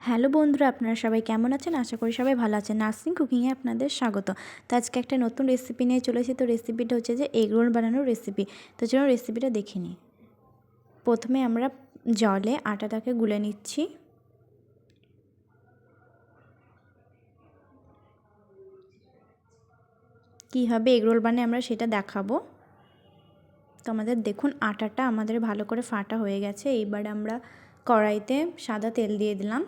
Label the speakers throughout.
Speaker 1: Hello বন্ধুরা, আপনারা সবাই কেমন আছেন? আশা করি সবাই ভালো আছেন। নার্সিং কুকিংয়ে আপনাদের স্বাগত। তো আজকে একটা নতুন রেসিপি নিয়ে চলেছি তো রেসিপিটা হচ্ছে যে এগ রোল বানানোর রেসিপি তো চলুন রেসিপিটা দেখে নিই। প্রথমে আমরা জলে আটাটাকে গুলে নিচ্ছি। কীভাবে এগরোল বানায় আমরা সেটা দেখাবো। তো আমাদের দেখুন, আটাটা আমাদের ভালো করে ফাটা হয়ে গেছে। এইবার আমরা কড়াইতে সাদা তেল দিয়ে দিলাম।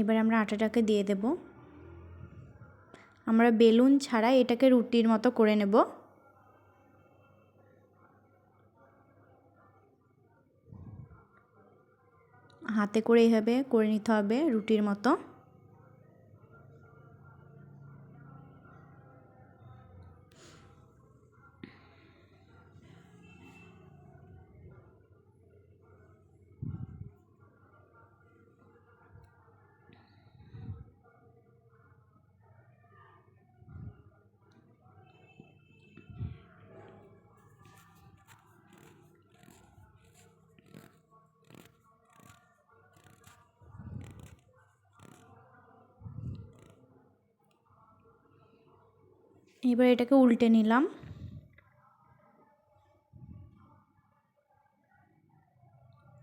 Speaker 1: এবার আমরা আটাটাকে দিয়ে দেব। আমরা বেলুন ছাড়া এটাকে রুটির মতো করে নেব। হাতে করে এইভাবে করে নিতে হবে রুটির মতো। এবার এটাকে উল্টে নিলাম।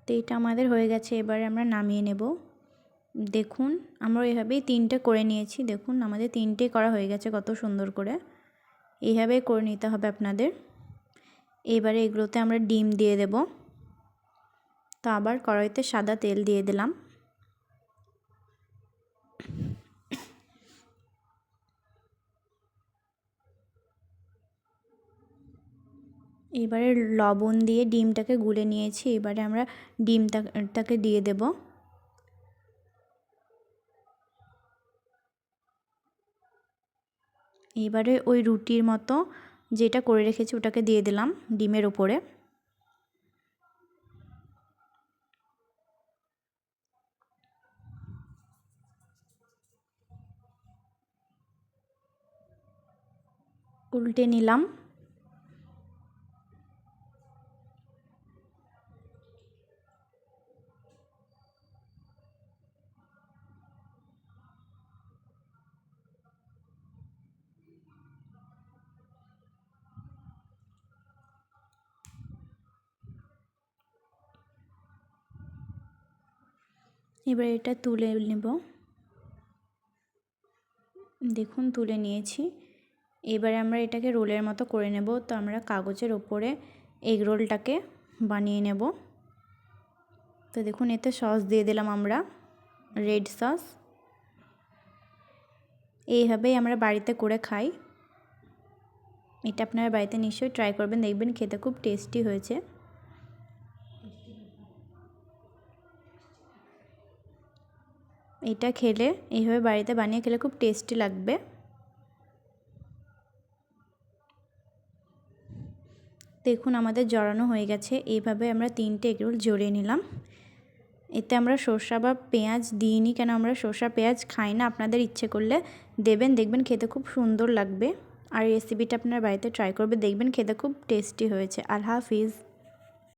Speaker 1: তো এটা আমাদের হয়ে গেছে, এবারে আমরা নামিয়ে নেব। দেখুন, আমরা এভাবেই তিনটে করে নিয়েছি। দেখুন, আমাদের তিনটে করা হয়ে গেছে কত সুন্দর করে। এইভাবেই করে নিতে হবে আপনাদের। এবারে এগুলোতে আমরা ডিম দিয়ে দেব। তো আবার কড়াইতে সাদা তেল দিয়ে দিলাম। এবারে লবণ দিয়ে ডিমটাকে গুলে নিয়েছি, এবারে আমরা ডিমটাকে দিয়ে দেব। এবারে ওই রুটির মতো যেটা করে রেখেছি ওটাকে দিয়ে দিলাম ডিমের ওপরে। উল্টে নিলাম। এবার এটা তুলে নেব। দেখুন, তুলে নিয়েছি। এবারে আমরা এটাকে রোলের মতো করে নেব। তো আমরা কাগজের ওপরে এগ রোলটাকে বানিয়ে নেব। তো দেখুন, এতে সস দিয়ে দিলাম আমরা, রেড সস। এইভাবেই আমরা বাড়িতে করে খাই। এটা আপনারা বাড়িতে নিশ্চয়ই ট্রাই করবেন। দেখবেন খেতে খুব টেস্টি হয়েছে। এটা খেলে, এইভাবে বাড়িতে বানিয়ে খেলে খুব টেস্টি লাগবে। দেখুন, আমাদের জড়ানো হয়ে গেছে। এইভাবে আমরা তিনটে এগরোল জড়িয়ে নিলাম। এতে আমরা সর্ষা বা পেঁয়াজ দিইনি কেন? আমরা সর্ষা, পেঁয়াজ খাই না। আপনাদের ইচ্ছে করলে দেবেন। দেখবেন খেতে খুব সুন্দর লাগবে। আর রেসিপিটা আপনার বাড়িতে ট্রাই করবে। দেখবেন খেতে খুব টেস্টি হয়েছে। আল্লাহ হাফিজ।